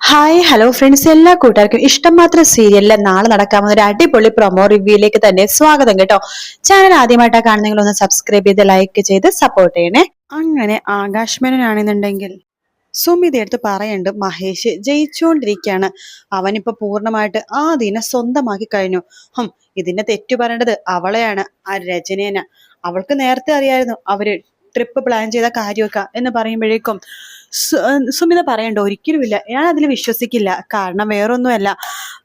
Hi hello friends എല്ലാ കൂട്ടുകാർക്കും ഇഷ്ടം മാത്രം സീരിയലിലെ നാളെ നടക്കാവുന്ന ഒരു അടിപൊളി പ്രൊമോ റിവ്യൂയിലേക്ക് തന്നെ സ്വാഗതം കേട്ടോ. ചാനൽ ആദ്യമായിട്ടാണ് കാണുന്നെങ്കിൽ ഒന്ന് സബ്സ്ക്രൈബ് ചെയ്ത് ലൈക്ക് ചെയ്ത് സപ്പോർട്ട് ചെയ്യണേ. അങ്ങനെ ആകാശമേനനാണെന്നുണ്ടെങ്കിൽ സുമിത എടുത്ത് പറയുന്നുണ്ട് മഹേഷ് ജയിച്ചുകൊണ്ടിരിക്കുകയാണ് അവനിപ്പോ പൂർണമായിട്ട് ആ ദിനം സ്വന്തമാക്കി കഴിഞ്ഞു. ഹം ഇതിന്റെ തെറ്റു പറയേണ്ടത് അവളെയാണ് ആ രചനേന അവൾക്ക് നേരത്തെ അറിയായിരുന്നു അവർ ട്രിപ്പ് പ്ലാൻ ചെയ്ത കാര്യമൊക്കെ എന്ന് പറയുമ്പോഴേക്കും സുമിത പറയണ്ട ഒരിക്കലുമില്ല. ഞാൻ അതിൽ വിശ്വസിക്കില്ല. കാരണം വേറൊന്നുമല്ല.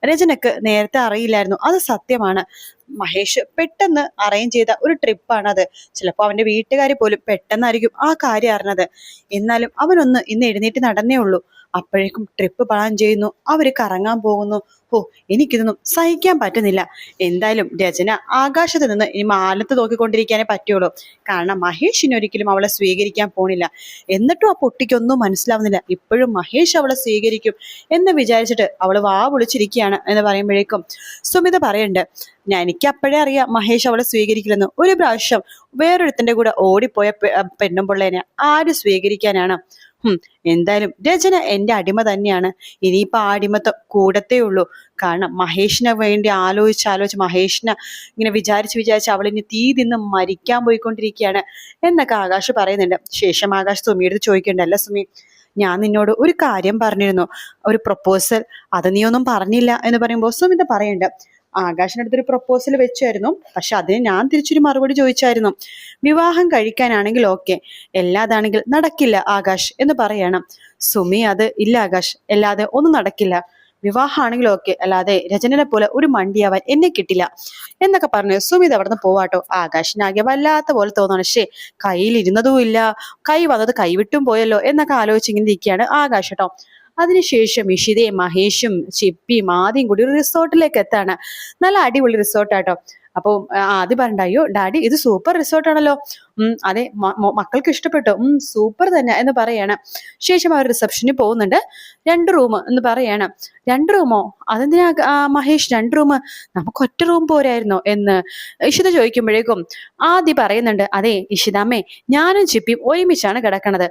രചനക്ക് നേരത്തെ അറിയില്ലായിരുന്നു. അത് സത്യമാണ്. മഹേഷ് പെട്ടെന്ന് അറേഞ്ച് ചെയ്ത ഒരു ട്രിപ്പാണത് ചിലപ്പോൾ അവന്റെ വീട്ടുകാർ പോലും പെട്ടെന്നായിരിക്കും ആ കാര്യം അറിഞ്ഞത്. എന്നാലും അവനൊന്ന് ഇന്ന് എഴുന്നേറ്റ് നടന്നേ ഉള്ളൂ. അപ്പോഴേക്കും ട്രിപ്പ് പ്ലാൻ ചെയ്യുന്നു. അവർ കറങ്ങാൻ പോകുന്നു. ഓ എനിക്കിതൊന്നും സഹിക്കാൻ പറ്റുന്നില്ല. എന്തായാലും രചന ആകാശത്ത് നിന്ന് ഇനി മാലത്ത് നോക്കിക്കൊണ്ടിരിക്കാനേ പറ്റുള്ളൂ. കാരണം മഹേഷിന് ഒരിക്കലും അവളെ സ്വീകരിക്കാൻ പോണില്ല. എന്നിട്ടും ആ പൊട്ടിക്കൊന്നും മനസ്സിലാവുന്നില്ല. ഇപ്പോഴും മഹേഷ് അവളെ സ്വീകരിക്കും എന്ന് വിചാരിച്ചിട്ട് അവൾ വാ വിളിച്ചിരിക്കുകയാണ് എന്ന് പറയുമ്പോഴേക്കും സുമിത പറയുന്നുണ്ട് ഞാൻ എനിക്ക് അപ്പോഴേ അറിയാം മഹേഷ് അവളെ സ്വീകരിക്കില്ലെന്ന് ഒരു പ്രാവശ്യം വേറൊരുത്തിന്റെ കൂടെ ഓടിപ്പോയ പെണ്ണും പിള്ളേനെ ആര് സ്വീകരിക്കാനാണ്? എന്തായാലും രചന എന്റെ അടിമ തന്നെയാണ്. ഇനിയിപ്പോൾ ആ അടിമത്തം കൂടത്തേ ഉള്ളൂ. കാരണം മഹേഷിനെ വേണ്ടി ആലോചിച്ച് ആലോചിച്ച് മഹേഷിനെ ഇങ്ങനെ വിചാരിച്ച് വിചാരിച്ച് അവളിനി തീ തിന്ന് മരിക്കാൻ പോയിക്കൊണ്ടിരിക്കുകയാണ് എന്നൊക്കെ ആകാശ് പറയുന്നുണ്ട്. ശേഷം ആകാശ് സുമിയെടുത്ത് ചോദിക്കണ്ടല്ല സുമി ഞാൻ നിന്നോട് ഒരു കാര്യം പറഞ്ഞിരുന്നു. ഒരു പ്രപ്പോസൽ അത് നീ ഒന്നും പറഞ്ഞില്ല എന്ന് പറയുമ്പോൾ സുമിത പറയണ്ട ആകാശിന്റെ അടുത്തൊരു പ്രപ്പോസൽ വെച്ചായിരുന്നു. പക്ഷെ അതിന് ഞാൻ തിരിച്ചൊരു മറുപടി ചോദിച്ചായിരുന്നു. വിവാഹം കഴിക്കാനാണെങ്കിൽ ഓക്കെ എല്ലാതാണെങ്കിൽ നടക്കില്ല ആകാശ് എന്ന് പറയണം. സുമി അത് ഇല്ല ആകാശ്. അല്ലാതെ ഒന്നും നടക്കില്ല. വിവാഹമാണെങ്കിൽ ഓക്കെ അല്ലാതെ രചനനെ പോലെ ഒരു മണ്ടിയാവാൻ എന്നെ കിട്ടില്ല. എന്നൊക്കെ പറഞ്ഞു സുമിത് അവിടുന്ന് പോവാട്ടോ ആകാശിനാകെ വല്ലാത്ത പോലെ തോന്നണം. ശേ കയ്യിലിരുന്നതും ഇല്ല കൈ വന്നത് കൈവിട്ടും പോയല്ലോ എന്നൊക്കെ ആലോചിച്ച് ഇങ്ങനെ ഇരിക്കുകയാണ് ആകാശ് കേട്ടോ അതിനുശേഷം ഇഷിതയും മഹേഷും ചിപ്പിയും ആദ്യം കൂടി ഒരു റിസോർട്ടിലേക്ക് എത്താണ്. നല്ല അടിപൊളി റിസോർട്ടാട്ടോ. അപ്പോൾ ആദ്യം പറഞ്ഞ ഡാഡി ഇത് സൂപ്പർ റിസോർട്ടാണല്ലോ. അതെ മക്കൾക്ക് ഇഷ്ടപ്പെട്ടു. സൂപ്പർ തന്നെ എന്ന് പറയാണ്. ശേഷം അവർ റിസപ്ഷനിൽ പോകുന്നുണ്ട്. രണ്ട് റൂം എന്ന് പറയാണ്. രണ്ട് റൂമോ അതെന്തിനാ മഹേഷ്? രണ്ട് റൂം നമുക്ക് ഒറ്റ റൂം പോരായിരുന്നോ എന്ന് ഇഷിത ചോദിക്കുമ്പോഴേക്കും ആദ്യം പറയുന്നുണ്ട് അതെ ഇഷിതാമ്മേ ഞാനും ചിപ്പിയും ഒരുമിച്ചാണ് കിടക്കണത്.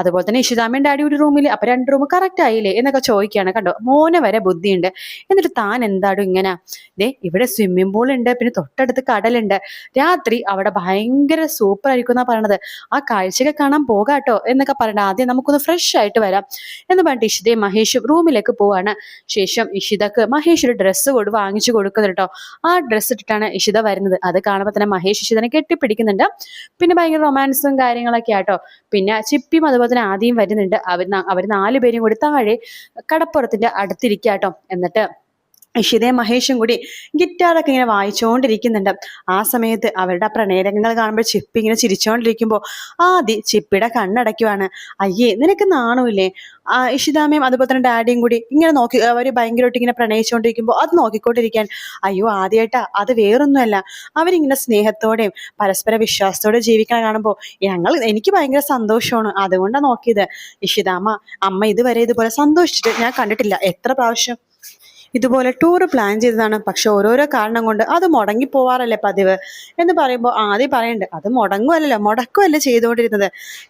അതുപോലെ തന്നെ ഇഷിതാമ്മയും ഡാഡി ഒരു റൂമിൽ അപ്പൊ രണ്ട് റൂം കറക്റ്റ് ആയില്ലേ? എന്നൊക്കെ ചോദിക്കുകയാണ്. കണ്ടോ? മോനെ വരെ ബുദ്ധിയുണ്ട്. എന്നിട്ട് താൻ എന്താടും ഇങ്ങനെ ദേ ഇവിടെ സ്വിമ്മിംഗ് പൂൾ ഉണ്ട് പിന്നെ തൊട്ടടുത്ത് കടലുണ്ട്. രാത്രി അവിടെ ഭയങ്കര സൂപ്പർ ആയിരിക്കും എന്നാ പറയണത്. ആ കാഴ്ചയൊക്കെ കാണാൻ പോകാട്ടോ എന്നൊക്കെ പറഞ്ഞിട്ട് ആദ്യം നമുക്കൊന്ന് ഫ്രഷ് ആയിട്ട് വരാം എന്ന് പറഞ്ഞിട്ട് ഇഷിതയും മഹേഷും റൂമിലേക്ക് പോവാണ്. ശേഷം ഇഷിതക്ക് മഹേഷ് ഒരു ഡ്രസ്സ് കൊടു വാങ്ങിച്ചു കൊടുക്കുന്നത് കേട്ടോ ആ ഡ്രസ്സ് ഇട്ടിട്ടാണ് ഇഷിത വരുന്നത്. അത് കാണുമ്പോൾ തന്നെ മഹേഷ് ഇഷിതനെ കെട്ടിപ്പിടിക്കുന്നുണ്ട്. പിന്നെ ഭയങ്കര റൊമാൻസും കാര്യങ്ങളൊക്കെ ആട്ടോ. പിന്നെ ചിപ്പിയും അതുപോലെ തന്നെ ആദ്യം വരുന്നുണ്ട്. അവർ അവർ നാലുപേരും കൂടി താഴെ കടപ്പുറത്തിന്റെ അടുത്തിരിക്കാട്ടോ. എന്നിട്ട് ഇഷിതയും മഹേഷും കൂടി ഗിറ്റാറൊക്കെ ഇങ്ങനെ വായിച്ചുകൊണ്ടിരിക്കുന്നുണ്ട് ആ സമയത്ത് അവരുടെ പ്രണയരംഗങ്ങൾ കാണുമ്പോൾ ചിപ്പി ഇങ്ങനെ ചിരിച്ചുകൊണ്ടിരിക്കുമ്പോൾ ആദ്യം ചിപ്പിയുടെ കണ്ണടയ്ക്കുവാണ്. അയ്യേ നിനക്ക് നാണമില്ലേ? ഇഷിതാമയും അതുപോലെ തന്നെ ഡാഡിയും കൂടി ഇങ്ങനെ നോക്കി അവർ ഭയങ്കരമായിട്ട് ഇങ്ങനെ പ്രണയിച്ചുകൊണ്ടിരിക്കുമ്പോൾ അത് നോക്കിക്കൊണ്ടിരിക്കാൻ അയ്യോ ആദ്യമായിട്ടാ അത് വേറൊന്നുമല്ല. അവരിങ്ങനെ സ്നേഹത്തോടെയും പരസ്പര വിശ്വാസത്തോടെ ജീവിക്കാൻ കാണുമ്പോൾ ഞങ്ങൾ എനിക്ക് ഭയങ്കര സന്തോഷമാണ് അതുകൊണ്ടാണ് നോക്കിയത്. ഇഷിതാമ അമ്മ ഇതുവരെ ഇതുപോലെ സന്തോഷിച്ചിട്ട് ഞാൻ കണ്ടിട്ടില്ല. എത്ര പ്രാവശ്യം? ഇതുപോലെ ടൂർ പ്ലാൻ ചെയ്തതാണ്. പക്ഷെ ഓരോരോ കാരണം കൊണ്ട് അത് മുടങ്ങി പോവാറല്ലേ പതിവ്? എന്ന് പറയുമ്പോൾ ആദ്യം പറയണ്ട്. അത് മുടങ്ങുമല്ലോ മുടക്കുമല്ലേ ചെയ്തുകൊണ്ടിരുന്നത്.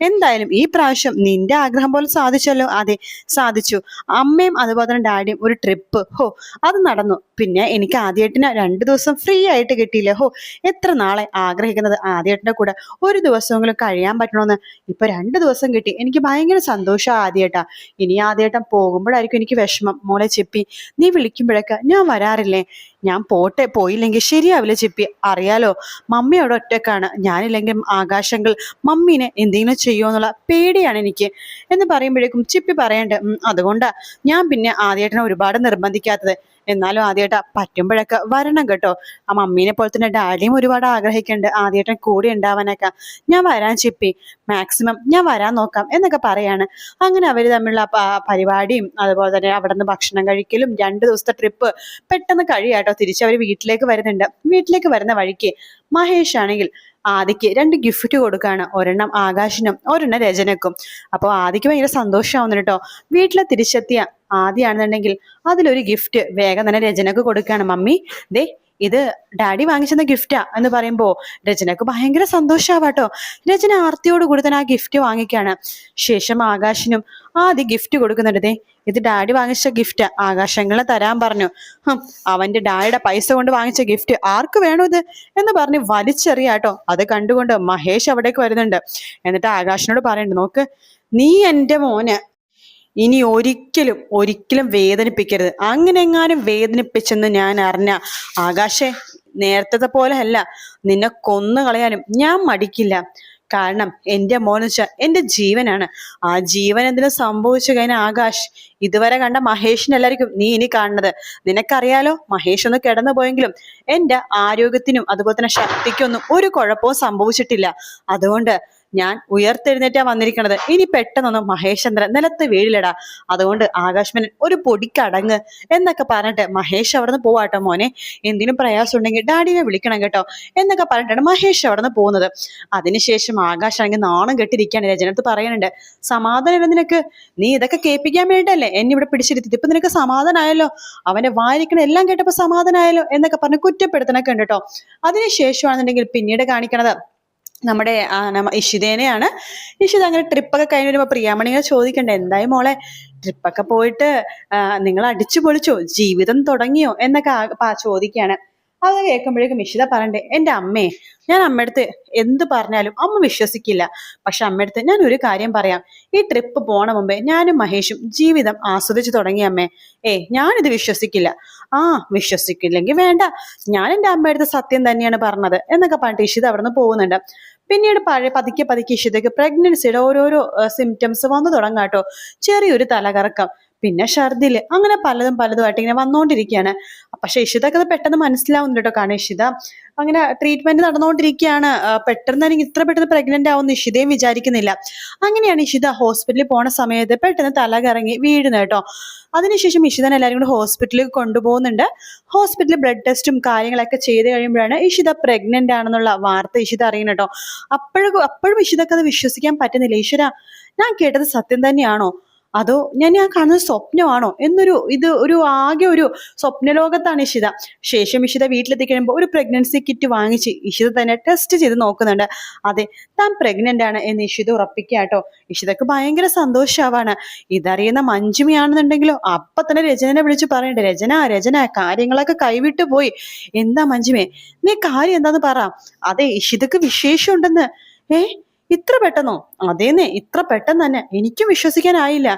എന്തായാലും ഈ പ്രാവശ്യം നിന്റെ ആഗ്രഹം പോലെ സാധിച്ചല്ലോ. അതെ സാധിച്ചു. അമ്മയും അതുപോലെ തന്നെ ഡാഡിയും ഒരു ട്രിപ്പ് ഹോ അത് നടന്നു. പിന്നെ എനിക്ക് ആദ്യേട്ടിന് രണ്ട് ദിവസം ഫ്രീ ആയിട്ട് കിട്ടിയില്ല. ഹോ എത്ര നാളെ ആഗ്രഹിക്കുന്നത് ആദ്യേട്ടന്റെ കൂടെ? ഒരു ദിവസമെങ്കിലും കഴിയാൻ പറ്റണമെന്ന് ഇപ്പൊ രണ്ട് ദിവസം കിട്ടി. എനിക്ക് ഭയങ്കര സന്തോഷം ആദ്യേട്ടാ. ഇനി ആദ്യേട്ടൻ പോകുമ്പോഴായിരിക്കും എനിക്ക് വിഷമം. മോളെ ചെപ്പി നീ വിളിക്കുമ്പോഴൊക്കെ ഞാൻ വരാറില്ലേ? ഞാൻ പോട്ടെ പോയില്ലെങ്കിൽ ശരിയാവില്ല ചിപ്പി അറിയാലോ മമ്മി അവിടെ ഒറ്റക്കാണ്. ഞാനില്ലെങ്കിൽ ആകാശങ്ങൾ മമ്മീനെ എന്തെങ്കിലും ചെയ്യുമോ എന്നുള്ള പേടിയാണ് എനിക്ക്. എന്ന് പറയുമ്പോഴേക്കും ചിപ്പി പറയണ്ട് "ഉം, അതുകൊണ്ടാ. ഞാൻ പിന്നെ ആദ്യേട്ടനെ ഒരുപാട് നിർബന്ധിക്കാത്തത്. എന്നാലും ആദ്യേട്ട പറ്റുമ്പോഴൊക്കെ വരണം കേട്ടോ. ആ മമ്മീനെ പോലെ തന്നെ ഡാഡിയും ഒരുപാട് ആഗ്രഹിക്കുന്നുണ്ട് ആദ്യേട്ടൻ കൂടെ ഉണ്ടാവാനൊക്കെ. ഞാൻ വരാൻ ചിപ്പി മാക്സിമം ഞാൻ വരാൻ നോക്കാം എന്നൊക്കെ പറയാണ്. അങ്ങനെ അവർ തമ്മിലുള്ള പരിപാടിയും അതുപോലെ തന്നെ അവിടെ നിന്ന് ഭക്ഷണം കഴിക്കലും രണ്ട് ദിവസത്തെ ട്രിപ്പ് പെട്ടെന്ന് കഴിയാട്ടോ. തിരിച്ച് അവർ വീട്ടിലേക്ക് വരുന്നുണ്ട്. വീട്ടിലേക്ക് വരുന്ന വഴിക്ക് മഹേഷ് ആണെങ്കിൽ ആദിക്ക് രണ്ട് ഗിഫ്റ്റ് കൊടുക്കുകയാണ് ഒരെണ്ണം ആകാശിനും ഒരെണ്ണം രചനക്കും. അപ്പോൾ ആദിക്ക് ഭയങ്കര സന്തോഷമാവുന്നു കേട്ടോ. വീട്ടിൽ തിരിച്ചെത്തിയ ആദ്യമാണെന്നുണ്ടെങ്കിൽ അതിലൊരു ഗിഫ്റ്റ് വേഗം തന്നെ രചനക്ക് കൊടുക്കുകയാണ്. മമ്മി ദേ ഇത് ഡാഡി വാങ്ങിച്ചെന്ന ഗിഫ്റ്റാ എന്ന് പറയുമ്പോ രചനക്ക് ഭയങ്കര സന്തോഷാവാട്ടോ. രചന ആർത്തിയോട് കൂടി തന്നെ ആ ഗിഫ്റ്റ് വാങ്ങിക്കാണ്. ശേഷം ആകാശിനും ആദ്യം ഗിഫ്റ്റ് കൊടുക്കുന്നുണ്ട്. ദേ ഇത് ഡാഡി വാങ്ങിച്ച ഗിഫ്റ്റ്. ആകാശങ്ങളെ തരാൻ പറഞ്ഞു. അവന്റെ ഡാഡിയുടെ പൈസ കൊണ്ട് വാങ്ങിച്ച ഗിഫ്റ്റ് ആർക്ക് വേണോ ഇത് എന്ന് പറഞ്ഞ് വലിച്ചെറിയാട്ടോ. അത് കണ്ടുകൊണ്ട് മഹേഷ് അവിടേക്ക് വരുന്നുണ്ട്. എന്നിട്ട് ആകാശിനോട് പറയുന്നുണ്ട് നോക്ക് നീ എന്റെ മോന് ഇനി ഒരിക്കലും ഒരിക്കലും വേദനിപ്പിക്കരുത്. അങ്ങനെ എങ്ങാനും വേദനിപ്പിച്ചെന്ന് ഞാൻ അറിഞ്ഞ ആകാശേ നേരത്തെ പോലെ അല്ല നിന്നെ കൊന്നു കളയാനും ഞാൻ മടിക്കില്ല. കാരണം എന്റെ മോനെന്ന് വെച്ചാൽ എന്റെ ജീവനാണ്. ആ ജീവൻ എന്തിനും സംഭവിച്ചു കഴിഞ്ഞാൽ ആകാശ്? ഇതുവരെ കണ്ട മഹേഷിനല്ലായിരിക്കും നീ ഇനി കാണുന്നത്. നിനക്കറിയാലോ മഹേഷ് ഒന്ന് കിടന്നു പോയെങ്കിലും എന്റെ ആരോഗ്യത്തിനും അതുപോലെ തന്നെ ശക്തിക്കൊന്നും ഒരു കുഴപ്പവും സംഭവിച്ചിട്ടില്ല. അതുകൊണ്ട് ഞാൻ ഉയർത്തെഴുന്നേറ്റാ വന്നിരിക്കണത്. ഇനി പെട്ടെന്നൊന്നും മഹേഷന്ദ്രൻ നിലത്ത് വീഴിലടാ. അതുകൊണ്ട് ആകാശ്മനൻ ഒരു പൊടിക്കടങ്ങ് എന്നൊക്കെ പറഞ്ഞിട്ട് മഹേഷ് അവിടുന്ന് പോവാട്ടോ മോനെ. എന്തിനും പ്രയാസം ഉണ്ടെങ്കിൽ ഡാഡിനെ വിളിക്കണം കേട്ടോ എന്നൊക്കെ പറഞ്ഞിട്ടാണ് മഹേഷ് അവിടുന്ന് പോകുന്നത്. അതിനുശേഷം ആകാശ് ആണെങ്കിൽ നാണം കെട്ടിരിക്കുകയാണ്. രചനത്ത് പറയുന്നുണ്ട് സമാധാനം നിനക്ക്? നീ ഇതൊക്കെ കേൾപ്പിക്കാൻ വേണ്ടിയല്ലേ എന്നെ ഇവിടെ പിടിച്ചിരുത്തി ഇപ്പൊ നിനക്ക് സമാധാനമായല്ലോ അവന്റെ വായിക്കണ എല്ലാം കേട്ടപ്പോ സമാധാനമായല്ലോ എന്നൊക്കെ പറഞ്ഞ് കുറ്റപ്പെടുത്തണൊക്കെ ഉണ്ട് കേട്ടോ. അതിനുശേഷമാണെന്നുണ്ടെങ്കിൽ പിന്നീട് കാണിക്കണത് നമ്മുടെ ഇഷിതേനെയാണ്. ഇഷിത അങ്ങനെ ട്രിപ്പൊക്കെ കഴിഞ്ഞ് വരുമ്പോൾ പ്രിയാമണിയെ ചോദിക്കണ്ടേ എന്തായി മോളെ? ട്രിപ്പൊക്കെ പോയിട്ട് നിങ്ങൾ അടിച്ചു പൊളിച്ചോ ജീവിതം തുടങ്ങിയോ? എന്നൊക്കെ ചോദിക്കാണ്. അത് കേൾക്കുമ്പോഴേക്കും ഇഷിത പറയണ്ടേ എന്റെ അമ്മേ ഞാൻ അമ്മയടുത്ത് എന്ത് പറഞ്ഞാലും അമ്മ വിശ്വസിക്കില്ല. പക്ഷെ അമ്മയടുത്ത് ഞാൻ ഒരു കാര്യം പറയാം. ഈ ട്രിപ്പ് പോണ മുമ്പേ ഞാനും മഹേഷും ജീവിതം ആസ്വദിച്ചു തുടങ്ങി അമ്മേ. ഏ ഞാനിത് വിശ്വസിക്കില്ല. ആ വിശ്വസിക്കില്ലെങ്കിൽ വേണ്ട. ഞാൻ എന്റെ അമ്മയടുത്ത് സത്യം തന്നെയാണ് പറഞ്ഞത് എന്നൊക്കെ പറഞ്ഞിട്ട് ഇഷിത അവിടെ നിന്ന് പോകുന്നുണ്ട്. പിന്നീട് പഴയ പതുക്കെ പതുക്കെ ഇഷിതയ്ക്ക് പ്രഗ്നൻസിയുടെ ഓരോരോ സിംറ്റംസ് വന്നു തുടങ്ങാം കേട്ടോ. ചെറിയൊരു തലകറക്കം. പിന്നെ ഷർദിൽ അങ്ങനെ പലതും പലതുമായിട്ട് ഇങ്ങനെ വന്നുകൊണ്ടിരിക്കുകയാണ് പക്ഷെ ഇഷിതക്ക് അത് പെട്ടെന്ന് മനസ്സിലാവുന്നുണ്ട് കേട്ടോ. കാരണം ഇഷിത അങ്ങനെ ട്രീറ്റ്മെന്റ് നടന്നുകൊണ്ടിരിക്കുകയാണ് പെട്ടെന്ന് എനിക്ക് ഇത്ര പെട്ടെന്ന് പ്രഗ്നന്റ് ആവുമെന്ന് ഇഷിതയും വിചാരിക്കുന്നില്ല. അങ്ങനെയാണ് ഇഷിത ഹോസ്പിറ്റലിൽ പോണ സമയത്ത് പെട്ടെന്ന് തല കറങ്ങി വീഴുന്നത് കേട്ടോ. അതിനുശേഷം ഇഷിതനെ എല്ലാവരും കൂടെ ഹോസ്പിറ്റലിൽ കൊണ്ടുപോകുന്നുണ്ട്. ഹോസ്പിറ്റലിൽ ബ്ലഡ് ടെസ്റ്റും കാര്യങ്ങളൊക്കെ ചെയ്ത് കഴിയുമ്പോഴാണ് ഇഷിത പ്രഗ്നന്റ് ആണെന്നുള്ള വാർത്ത ഇഷിത അറിയുന്നത് കേട്ടോ. അപ്പോഴും അപ്പോഴും ഇഷിതക്ക് അത് വിശ്വസിക്കാൻ പറ്റുന്നില്ല. ഈശ്വര ഞാൻ കേട്ടത് സത്യം തന്നെയാണോ? അതോ ഞാൻ ഞാൻ കാണുന്നത് സ്വപ്നമാണോ? എന്നൊരു ഇത് ഒരു ആകെ ഒരു സ്വപ്നലോകത്താണ് ഇഷിത. ശേഷം ഇഷിത വീട്ടിലെത്തി കഴിയുമ്പോൾ ഒരു പ്രഗ്നൻസി കിറ്റ് വാങ്ങിച്ച് ഇഷിത തന്നെ ടെസ്റ്റ് ചെയ്ത് നോക്കുന്നുണ്ട്. അതെ താൻ പ്രഗ്നന്റ് ആണ് എന്ന് ഇഷിത ഉറപ്പിക്കാട്ടോ കേട്ടോ. ഇഷിതക്ക് ഭയങ്കര സന്തോഷാവാണ് ഇതറിയുന്ന മഞ്ജുമിയാണെന്നുണ്ടെങ്കിലോ അപ്പൊ തന്നെ രചനനെ വിളിച്ച് പറയണ്ടേ. രചന രചന കാര്യങ്ങളൊക്കെ കൈവിട്ടു പോയി. എന്താ മഞ്ജുമേ നീ കാര്യം എന്താന്ന് പറ. അതെ ഇഷിതക്ക് വിശേഷം ഉണ്ടെന്ന് ഏ? ഇത്ര പെട്ടെന്നോ? അതേന്നെ ഇത്ര പെട്ടെന്ന് തന്നെ. എനിക്കും വിശ്വസിക്കാനായില്ല.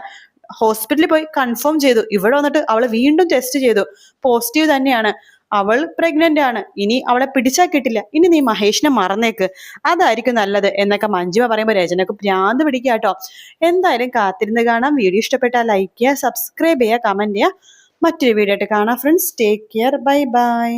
ഹോസ്പിറ്റലിൽ പോയി കൺഫേം ചെയ്തു. ഇവിടെ വന്നിട്ട് അവൾ വീണ്ടും ടെസ്റ്റ് ചെയ്തു. പോസിറ്റീവ് തന്നെയാണ്. അവൾ പ്രഗ്നന്റ് ആണ്. ഇനി അവളെ പിടിച്ചാൽ കിട്ടില്ല. ഇനി നീ മഹേഷിനെ മറന്നേക്ക്. അതായിരിക്കും നല്ലത് എന്നൊക്കെ മഞ്ജിമ പറയുമ്പോൾ രചനക്ക് ഭ്രാന്ത് പിടിക്കുക കേട്ടോ. എന്തായാലും കാത്തിരുന്ന് കാണാം. വീഡിയോ ഇഷ്ടപ്പെട്ടാൽ ലൈക്ക് ചെയ്യുക സബ്സ്ക്രൈബ് ചെയ്യുക കമന്റ് ചെയ്യുക. മറ്റൊരു വീഡിയോ ആയിട്ട് കാണാം friends take care bye bye